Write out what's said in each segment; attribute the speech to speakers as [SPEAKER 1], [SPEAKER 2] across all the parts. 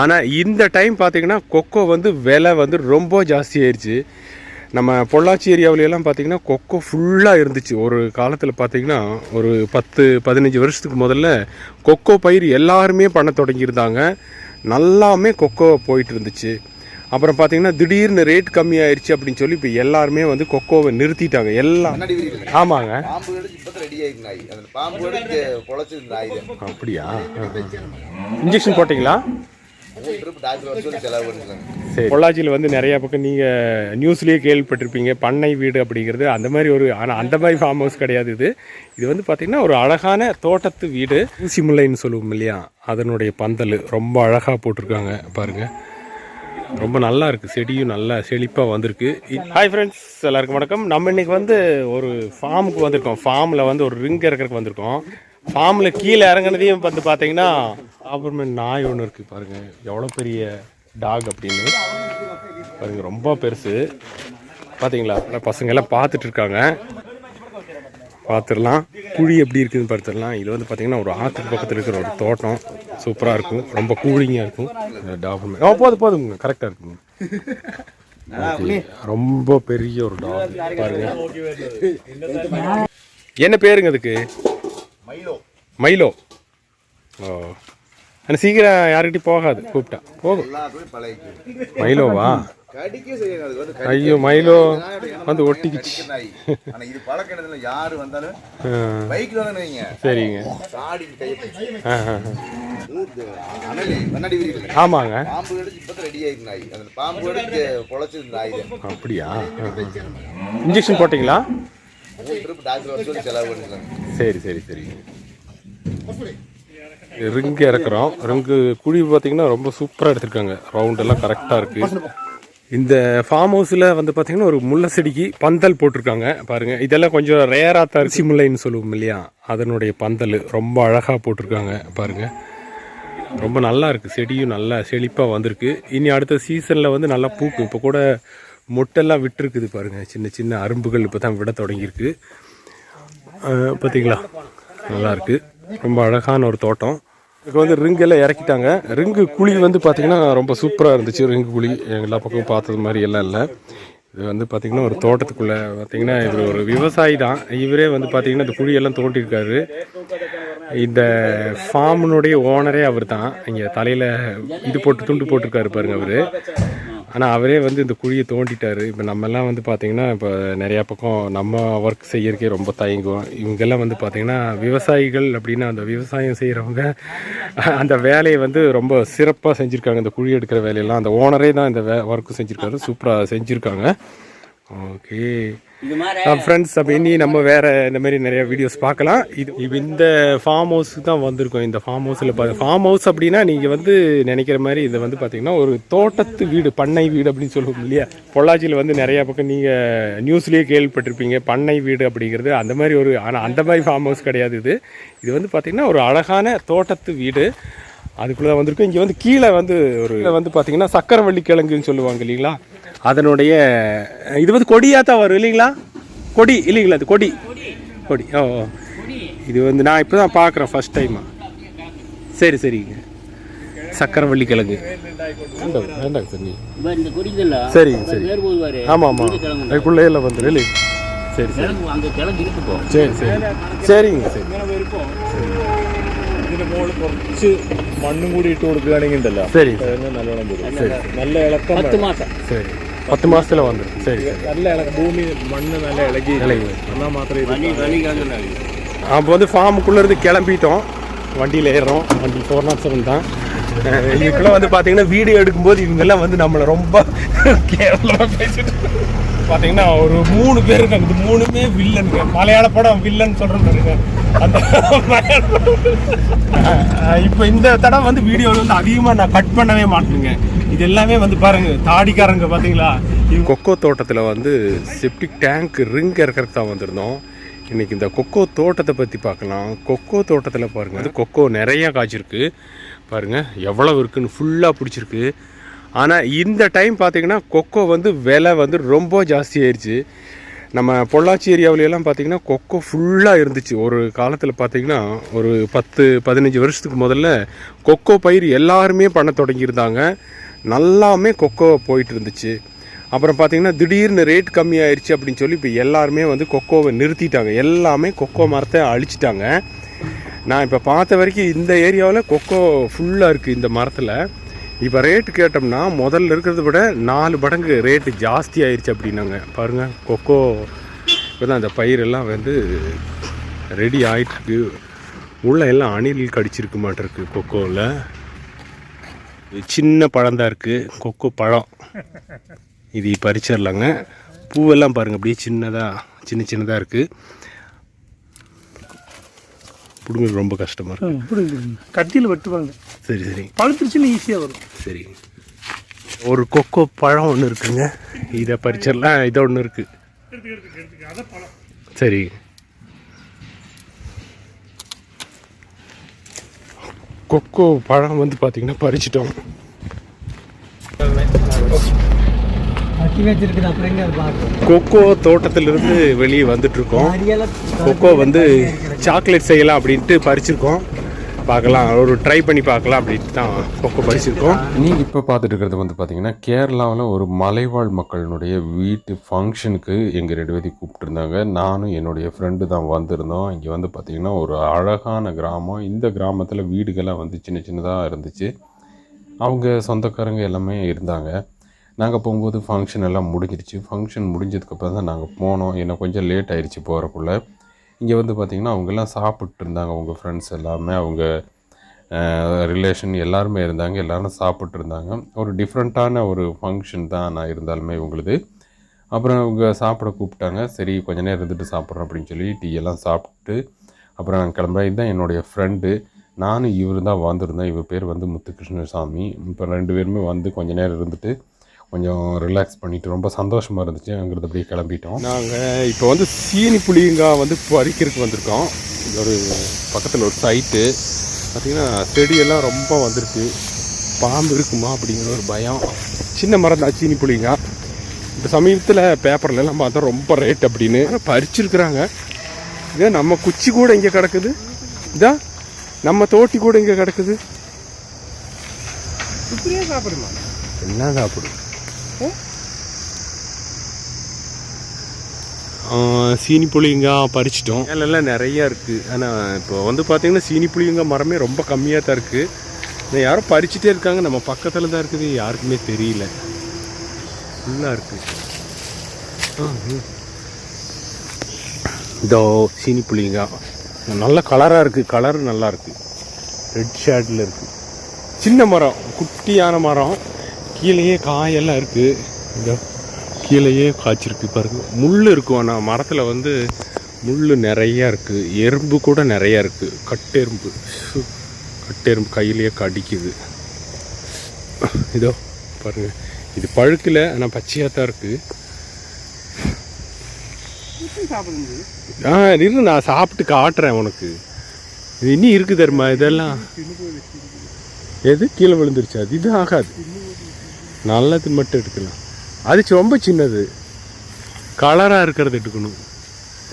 [SPEAKER 1] ஆனால் இந்த டைம் பார்த்தீங்கன்னா கொக்கோ வந்து விலை வந்து ரொம்ப ஜாஸ்தி ஆயிடுச்சு நம்ம பொள்ளாச்சி ஏரியாவிலலாம் பார்த்தீங்கன்னா கொக்கோ ஃபுல்லாக இருந்துச்சு. ஒரு காலத்தில் பார்த்தீங்கன்னா ஒரு பத்து பதினஞ்சு வருஷத்துக்கு முதல்ல கொக்கோ பயிர் எல்லாருமே பண்ண தொடங்கியிருந்தாங்க. நல்லாமே கொக்கோ போயிட்டு இருந்துச்சு. அப்புறம் பார்த்தீங்கன்னா திடீர்னு ரேட் கம்மியாயிருச்சு அப்படின்னு சொல்லி இப்போ எல்லாருமே வந்து கொக்கோவை நிறுத்திட்டாங்க. எல்லாம் ஆமாங்க. அப்படியா? இன்ஜெக்ஷன் போட்டிங்களா? பொள்ளாச்சியில் வந்து நிறைய பக்கம் நீங்கள் நியூஸ்லேயே கேள்விப்பட்டிருப்பீங்க. பண்ணை வீடு அப்படிங்கிறது அந்த மாதிரி ஒரு ஆனால் அந்த மாதிரி ஃபார்ம் ஹவுஸ் கிடையாது இது. இது வந்து பார்த்திங்கன்னா ஒரு அழகான தோட்டத்து வீடு. ஊசி முல்லைன்னு சொல்லுவோம் இல்லையா? அதனுடைய பந்தல். ரொம்ப அழகாக போட்டிருக்காங்க பாருங்கள் ரொம்ப நல்லா இருக்குது செடியும் நல்லா செழிப்பாக வந்திருக்கு. ஹாய் ஃப்ரெண்ட்ஸ் எல்லாருக்கும் வணக்கம். நம்ம இன்றைக்கி வந்து ஒரு ஃபார்முக்கு வந்திருக்கோம். ஃபார்மில் வந்து ஒரு ரிங் இறக்கறதுக்கு வந்திருக்கோம். ஃபார்மில் கீழே இறங்குனதையும் வந்து பார்த்தீங்கன்னா அப்புறமே நாய் ஒன்று இருக்குது பாருங்கள் எவ்வளோ பெரிய டாக் அப்படின்னு. பாருங்க ரொம்ப பெருசு. பார்த்தீங்களா பசங்க எல்லாம் பார்த்துட்டு இருக்காங்க. பார்த்துடலாம். குழி எப்படி இருக்குதுன்னு பார்த்துடலாம். இது வந்து பார்த்தீங்கன்னா ஒரு ஆற்றுக்கு பக்கத்தில் இருக்கிற ஒரு தோட்டம். சூப்பராக இருக்கும். ரொம்ப கூலிங்காக இருக்கும். டாகுமே ஓ போதும் போதுங்க கரெக்டாக இருக்குங்க. ரொம்ப பெரிய ஒரு டாக் பாருங்க. என்ன பேருங்க அதுக்கு?
[SPEAKER 2] மைலோ
[SPEAKER 1] மைலோ ஓ. ஆனால் சீக்கிரம் யார்கிட்டயும் போகாது கூப்பிட்டா.
[SPEAKER 2] பழகிக்கு
[SPEAKER 1] மைலோவா ஐயோ மைலோ வந்து ஒட்டிக்கிச்சு.
[SPEAKER 2] இது பழக்கினதுல யாரு வந்தாலும் பைக்ல வைங்க
[SPEAKER 1] சரிங்க. ஆமாங்க.
[SPEAKER 2] பாம்பு கடிச்சு இப்போ ரெடி ஆயிருக்கு அந்த பாம்பு கடிச்சு பொழைச்சது நாய்
[SPEAKER 1] அப்படியா? இன்ஜெக்ஷன் போட்டிங்களா?
[SPEAKER 2] மூணு ட்ரிப் டாக்டர் வர சொல்லி செலவு
[SPEAKER 1] சரி சரி சரி. ரிங்கு இறக்குறோம். ரிங்கு குழி பார்த்தீங்கன்னா ரொம்ப சூப்பராக எடுத்திருக்காங்க. ரவுண்ட் எல்லாம் கரெக்டாக இருக்குது இந்த ஃபார்ம் ஹவுஸில் வந்து பார்த்தீங்கன்னா ஒரு முல்லை செடிக்கு பந்தல் போட்டிருக்காங்க. பாருங்கள் இதெல்லாம் கொஞ்சம் ரேராக தரிசி முல்லைன்னு சொல்லுவோம் இல்லையா? அதனுடைய பந்தல் ரொம்ப அழகாக போட்டிருக்காங்க. பாருங்கள் ரொம்ப நல்லா இருக்குது செடியும் நல்லா செழிப்பாக வந்திருக்கு. இனி அடுத்த சீசனில் வந்து நல்லா பூக்கும். இப்போ கூட மொட்டெல்லாம் விட்டுருக்குது பாருங்கள் சின்ன சின்ன அரும்புகள் இப்போ தான் விட தொடங்கியிருக்கு. பார்த்தீங்களா நல்லாயிருக்கு. ரொம்ப அழகான ஒரு தோட்டம். இப்போ வந்து ரிங்கு எல்லாம் இறக்கிட்டாங்க. ரிங்கு குழி வந்து பார்த்திங்கன்னா ரொம்ப சூப்பராக இருந்துச்சு. ரிங்கு குழி. எல்லா பக்கமும் பார்த்தது மாதிரி எல்லாம் இல்லை. இது வந்து பார்த்திங்கன்னா ஒரு தோட்டத்துக்குள்ளே. பார்த்திங்கன்னா இது ஒரு விவசாயி தான். இவரே வந்து பார்த்திங்கன்னா இந்த குழியெல்லாம் தோண்டியிருக்காரு. இந்த ஃபார்மினுடைய ஓனரே அவர் தான் இங்கே தலையில் இது போட்டு துண்டு போட்டிருக்காரு பாருங்கள் அவர். ஆனால் அவரே வந்து இந்த குழியை தோண்டிட்டார். இப்போ நம்மெல்லாம் வந்து பார்த்தீங்கன்னா இப்போ நிறையா பக்கம் நம்ம ஒர்க் செய்யறதுக்கே ரொம்ப தயங்குவோம் இவங்கெல்லாம் வந்து பார்த்தீங்கன்னா விவசாயிகள் அப்படின்னா அந்த விவசாயம் செய்கிறவங்க அந்த வேலையை வந்து ரொம்ப சிறப்பாக செஞ்சுருக்காங்க. இந்த குழி எடுக்கிற வேலையெல்லாம் அந்த ஓனரே தான் இந்த வே ஒர்க்கு செஞ்சுருக்காரு. சூப்பராக செஞ்சுருக்காங்க. ஓகே. ஃப்ரெண்ட்ஸ் அப்போ இனி நம்ம வேற இந்த மாதிரி நிறைய வீடியோஸ் பார்க்கலாம். இது இப்ப இந்த ஃபார்ம் ஹவுஸுக்கு தான் வந்திருக்கோம். இந்த ஃபார்ம் ஹவுஸில் பார்த்து ஃபார்ம் ஹவுஸ் அப்படின்னா நீங்கள் வந்து நினைக்கிற மாதிரி இது வந்து பார்த்தீங்கன்னா ஒரு தோட்டத்து வீடு பண்ணை வீடு அப்படின்னு சொல்லுவோம் இல்லையா? பொள்ளாச்சியில் வந்து நிறைய பக்கம் நீங்கள் நியூஸ்லேயே கேள்விப்பட்டிருப்பீங்க. பண்ணை வீடு அப்படிங்கிறது அந்த மாதிரி ஒரு ஆனால் அந்த மாதிரி ஃபார்ம் ஹவுஸ் கிடையாது இது. இது வந்து பார்த்தீங்கன்னா ஒரு அழகான தோட்டத்து வீடு. அதுக்குள்ளே தான் வந்திருக்கும். இங்கே வந்து கீழே வந்து ஒரு வந்து பார்த்தீங்கன்னா சக்கரவள்ளி கிழங்குன்னு சொல்லுவாங்க இல்லைங்களா? அதனுடைய இது வந்து கொடியாக தான் வரும் இல்லைங்களா கொடி இல்லைங்களா அது கொடி கொடி ஓ ஓ. இது வந்து நான் இப்போ தான் பார்க்குறேன் ஃபஸ்ட் டைமா சரி சரிங்க சக்கரவள்ளி கிழங்கு வேண்டாம் வேண்டாங்க சார் நீ
[SPEAKER 3] இப்ப இந்த குடிக்கல
[SPEAKER 1] சரிங்க சரி
[SPEAKER 3] பேர் போடுவாரு
[SPEAKER 1] ஆமாம் ஆமாம் அதுக்குள்ளே எல்லாம் வந்துடும் இல்லை சரி சரி
[SPEAKER 3] கிழங்கு அங்க கிழங்கு இருக்கு போ
[SPEAKER 1] சரி சரி சரிங்க சரி
[SPEAKER 4] ഇതിന്റെ മുകളിൽ കുറച്ച് മണ്ണും കൂടി ഇട്ട് കൊടുക്കുകയാണെങ്കിൽ ഉണ്ടല്ലോ
[SPEAKER 1] சரி
[SPEAKER 4] കിഴങ്ങ് നല്ലോണം വരും നല്ല ഇളക്കം
[SPEAKER 3] பத்து
[SPEAKER 4] വേണം.
[SPEAKER 3] மாசம்
[SPEAKER 1] சரி பத்து மாதத்தில் வந்துடும் சரி சரி
[SPEAKER 4] നല്ല ഇളക്കം ഭൂമി മണ്ണ് നല്ല ഇളകി
[SPEAKER 1] இலங்கை
[SPEAKER 4] എന്നാൽ മാത്രമേ ഇത്
[SPEAKER 3] வலி வலி கிழங்கு
[SPEAKER 1] அப்போ வந்து ஃபார்முக்குள்ளே இருந்து கிளம்பிட்டோம் வண்டியில் ஏறுறோம் வண்டி ஃபோர் நாட் செவன் தான் அஹ் இதுக்குள்ள வந்து பார்த்தீங்கன்னா வீடியோ எடுக்கும்போது இவங்கெல்லாம் வந்து நம்மளை ரொம்ப கேவலமாக பேசிட்டு பார்த்தீங்கன்னா ஒரு மூணு பேர் இருக்காங்க இது மூணுமே வில்லனுங்க மலையாள படம் வில்லன் சொல்கிறேன் பாருங்க அந்த மலையாள படம். அஹ் இப்போ இந்த தடவை வந்து வீடியோவில் வந்து அதிகமாக நான் கட் பண்ணவே மாட்டேங்க இது எல்லாமே வந்து பாருங்க தாடிக்காரங்க பார்த்தீங்களா கொக்கோ தோட்டத்தில் வந்து செப்டிக் டேங்க் ரிங் இறக்கறதுக்கு தான் வந்திருந்தோம். இன்றைக்கி இந்த கொக்கோ தோட்டத்தை பற்றி பார்க்கலாம். கொக்கோ தோட்டத்தில் பாருங்கள் வந்து கொக்கோ நிறையா காய்ச்சிருக்கு. பாருங்கள் எவ்வளவு இருக்குன்னு ஃபுல்லாக பிடிச்சிருக்கு. ஆனால் இந்த டைம் பார்த்தீங்கன்னா கொக்கோ வந்து விலை வந்து ரொம்ப ஜாஸ்தி ஆயிடுச்சு நம்ம பொள்ளாச்சி ஏரியாவுல எல்லாம் பார்த்தீங்கன்னா கொக்கோ ஃபுல்லாக இருந்துச்சு. ஒரு காலத்தில் பார்த்தீங்கன்னா ஒரு பத்து பதினஞ்சு வருஷத்துக்கு முதல்ல கொக்கோ பயிர் எல்லாருமே பண்ண தொடங்கியிருந்தாங்க. நல்லாமே கொக்கோ போயிட்டு இருந்துச்சு அப்புறம் பார்த்தீங்கன்னா திடீர்னு ரேட் கம்மியாயிருச்சு அப்படின்னு சொல்லி இப்போ எல்லாருமே வந்து கொக்கோவை நிறுத்திட்டாங்க. எல்லாமே கொக்கோ மரத்தை அழிச்சிட்டாங்க. நான் இப்போ பார்த்த வரைக்கும் இந்த ஏரியாவில் கொக்கோ ஃபுல்லாக இருக்குது இந்த மரத்தில். இப்போ ரேட்டு கேட்டோம்னா முதல்ல இருக்கிறத விட நாலு மடங்கு ரேட்டு ஜாஸ்தி ஆயிடுச்சு அப்படின்னாங்க. பாருங்கள் கொக்கோ இப்போ தான் அந்த பயிரெல்லாம் வந்து ரெடி ஆகிட்டுருக்கு உள்ளே எல்லாம் அணில் கடிச்சிருக்க மாட்டிருக்கு கொக்கோவில் சின்ன பழம் தான் இருக்குது கொக்கோ பழம். இது பறிச்சிடலாங்க பூவெல்லாம் பாருங்கள் அப்படியே சின்னதாக சின்ன சின்னதாக இருக்குது பிடுங்க ரொம்ப கஷ்டமாக இருக்கு.
[SPEAKER 5] பிடிக்குங்க கத்தியில் வெட்டுவாங்க.
[SPEAKER 1] சரி சரி.
[SPEAKER 5] பழுத்துருச்சுன்னு ஈஸியாக வரும்.
[SPEAKER 1] சரி. ஒரு கொக்கோ பழம் ஒன்று இருக்குங்க. இதை பறிச்சிடலாம் இது ஒன்று இருக்கு. சரி. கொக்கோ பழம் வந்து பார்த்தீங்கன்னா பறிச்சிட்டோம். கொக்கோ தோட்டத்திலிருந்து வெளியே வந்துட்டு இருக்கோம் கொக்கோ வந்து சாக்லேட் செய்யலாம் அப்படின்ட்டு பறிச்சிருக்கோம். பார்க்கலாம். ஒரு ட்ரை பண்ணி பார்க்கலாம் அப்படின்ட்டு தான் கொக்கோ பறிச்சிருக்கோம்
[SPEAKER 6] நீங்கள் இப்போ பார்த்துட்டு இருக்கிறது வந்து பார்த்தீங்கன்னா கேரளாவில் ஒரு மலைவாழ் மக்களினுடைய வீட்டு ஃபங்க்ஷனுக்கு எங்கள் ரெண்டு பேரையும் கூப்பிட்டுருந்தாங்க. நானும் என்னுடைய ஃப்ரெண்டு தான் வந்திருந்தோம். இங்கே வந்து பார்த்திங்கன்னா ஒரு அழகான கிராமம். இந்த கிராமத்தில் வீடுகள்லாம் வந்து சின்ன சின்னதாக இருந்துச்சு. அவங்க சொந்தக்காரங்க எல்லாமே இருந்தாங்க. நாங்கள் போகும்போது ஃபங்க்ஷன் எல்லாம் முடிஞ்சிருச்சு. ஃபங்க்ஷன் முடிஞ்சதுக்கப்புறம் தான் நாங்கள் போனோம். ஏன்னா கொஞ்சம் லேட் ஆயிடுச்சு போகிறக்குள்ளே இங்கே வந்து பார்த்திங்கன்னா அவங்கெல்லாம் சாப்பிட்டு இருந்தாங்க. அவங்க ஃப்ரெண்ட்ஸ் எல்லாமே அவங்க ரிலேஷன் எல்லாருமே இருந்தாங்க. எல்லாரும் சாப்பிட்டு இருந்தாங்க. ஒரு டிஃப்ரெண்ட்டான ஒரு ஃபங்க்ஷன் தான் நான் இருந்தாலுமே இவங்களுது அப்புறம் அவங்க சாப்பிட கூப்பிட்டாங்க. சரி கொஞ்ச நேரம் இருந்துட்டு சாப்பிட்றோம் அப்படின்னு சொல்லி டீயெல்லாம் சாப்பிட்டு அப்புறம் நான் கிளம்புறேன். இதுதான் என்னுடைய ஃப்ரெண்டு நானும் இவர் தான் வந்திருந்தேன் இவர் பேர் வந்து முத்துகிருஷ்ணசாமி. இப்போ ரெண்டு பேருமே வந்து கொஞ்ச நேரம் இருந்துட்டு கொஞ்சம் ரிலாக்ஸ் பண்ணிட்டு ரொம்ப சந்தோஷமாக இருந்துச்சு அங்கிருந்து அப்படியே கிளம்பிட்டோம்.
[SPEAKER 1] நாங்கள் இப்போ வந்து சீனி புளியங்காய் வந்து பறிக்கிறதுக்கு வந்திருக்கோம். இது ஒரு பக்கத்தில் ஒரு சைட்டு பார்த்திங்கன்னா செடியெல்லாம் ரொம்ப வந்திருக்கு. பாம்பு இருக்குமா அப்படிங்கிற ஒரு பயம். சின்ன மரம் தான் சீனி புளியங்காய் இப்போ சமீபத்தில் பேப்பர்ல எல்லாம் பார்த்தா ரொம்ப ரேட் அப்படின்னு. பறிச்சிருக்கிறாங்க. இதே நம்ம குச்சி கூட இங்கே கிடக்குது. இதா நம்ம தோட்டி கூட இங்கே கிடக்குது.
[SPEAKER 5] இப்படியே சாப்பிடுமா
[SPEAKER 1] என்ன சாப்பிடும் சீனி புளியங்காய் பறிச்சிட்டோம். எல்லாம் நிறைய இருக்குது ஆனால் இப்போ வந்து பார்த்தீங்கன்னா சீனி புளியங்காய் மரமே ரொம்ப கம்மியாக தான் இருக்குது இதை யாரோ பறிச்சுட்டே இருக்காங்க. நம்ம பக்கத்தில் தான் இருக்குது. யாருக்குமே தெரியல. ஃபுல்லாக இருக்குது இதோ. சீனி புளியங்காய் நல்ல கலராக இருக்குது கலர் நல்லா இருக்குது ரெட் ஷேடில் இருக்குது சின்ன மரம். குட்டியான மரம். கீழேயே காயெல்லாம் இருக்குது இந்த கீழேயே காய்ச்சிருக்கு பாருங்க. முள் இருக்கும் ஆனால் மரத்தில் வந்து முள் நிறையா இருக்குது எறும்பு கூட நிறையா இருக்குது கட்டெரும்பு கட்டெரும்பு கையிலேயே கடிக்குது. இதோ பாருங்க. இது பழுக்கல ஆனால் பச்சையாக தான் இருக்குது ஆ இரு நான் சாப்பிட்டு காட்டுறேன் உனக்கு. இது இன்னும் இருக்குது தெரியுமா இதெல்லாம்? எது? கீழே விழுந்துருச்சு? அது இது ஆகாது. நல்லது மட்டும் எடுக்கலாம் அது ரொம்ப சின்னது. கலராக இருக்கிறது எடுக்கணும்.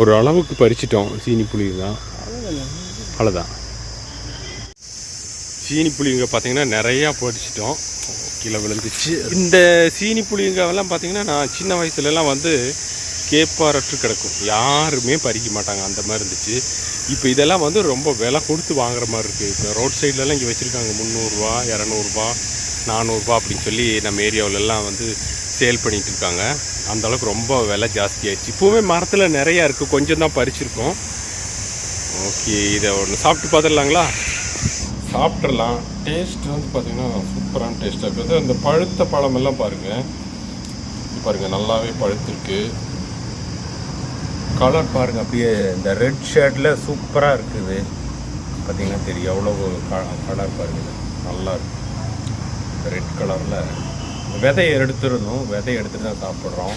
[SPEAKER 1] ஒரு அளவுக்கு பறிச்சிட்டோம் சீனி புளிங்க தான். அவ்வளோதான் சீனி புளிங்க பார்த்தீங்கன்னா நிறையா பறிச்சிட்டோம். கீழே விழுந்துச்சு. இந்த சீனி புளியங்காவெல்லாம் பார்த்தீங்கன்னா நான் சின்ன வயசுலலாம் வந்து கேப்பாரற்று கிடக்கும். யாருமே பறிக்க மாட்டாங்க. அந்த மாதிரி இருந்துச்சு. இப்போ இதெல்லாம் வந்து ரொம்ப விலை கொடுத்து வாங்குற மாதிரி இருக்குது இப்போ ரோட் சைட்லலாம் இங்கே வச்சுருக்காங்க. முந்நூறுரூவா இரநூறுபா நானூறுரூபா அப்படின்னு சொல்லி நம்ம ஏரியாவிலலாம் வந்து சேல் பண்ணிகிட்டு இருக்காங்க அந்த அளவுக்கு ரொம்ப விலை ஜாஸ்தியாகிடுச்சு இப்போவுமே மரத்தில் நிறையா இருக்குது கொஞ்சம் தான் பறிச்சிருக்கோம். ஓகே இதை ஒன்று சாப்பிட்டு பார்த்துடலாங்களா? சாப்பிட்றலாம் டேஸ்ட் வந்து பார்த்திங்கன்னா சூப்பரான டேஸ்ட்டாக இருக்குது அந்த பழுத்த பழமெல்லாம் பாருங்கள் பாருங்கள் நல்லாவே பழுத்திருக்கு. கலர் பாருங்கள் அப்படியே இந்த ரெட் ஷேடில் சூப்பராக இருக்குது. பார்த்தீங்கன்னா தெரியும். எவ்வளோ கலர் பாருங்கள் நல்லா இருக்கு. ரெட் கலரில் விதையை எடுத்துடணும் விதையை எடுத்துட்டு தான் சாப்பிட்றோம்.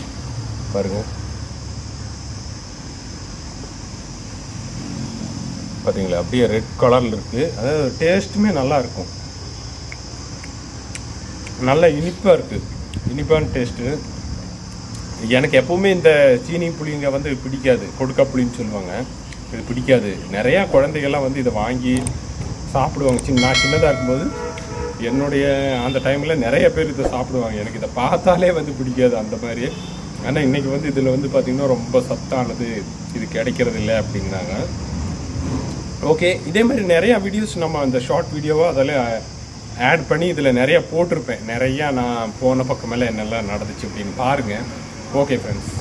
[SPEAKER 1] பாருங்கள் பார்த்தீங்களா அப்படியே ரெட் கலரில் இருக்குது அதாவது டேஸ்ட்டுமே நல்லா இருக்கும். நல்ல இனிப்பாக இருக்குது இனிப்பான டேஸ்ட்டு எனக்கு எப்பவுமே இந்த சீனி புளிங்க வந்து பிடிக்காது. கொடுக்கா புளின்னு சொல்லுவாங்க. இது பிடிக்காது. நிறையா குழந்தைகள்லாம் வந்து இதை வாங்கி சாப்பிடுவாங்க. சின்ன நான் சின்னதாக இருக்கும்போது என்னுடைய அந்த டைமில் நிறைய பேர் இதை சாப்பிடுவாங்க. எனக்கு இதை பார்த்தாலே வந்து பிடிக்காது அந்த மாதிரி. ஆனால் இன்றைக்கி வந்து இதில் வந்து பார்த்திங்கன்னா ரொம்ப சத்தானது இது கிடைக்கிறது இல்லை அப்படின்னாங்க. ஓகே இதே மாதிரி நிறையா வீடியோஸ் நம்ம அந்த ஷார்ட் வீடியோவாக அதில் ஆட் பண்ணி இதில் நிறையா போட்டிருப்பேன். நிறையா நான் போன பக்கமெல்லாம் என்னெல்லாம் நடந்துச்சு அப்படின்னு பாருங்கள் ஓகே ஃப்ரெண்ட்ஸ்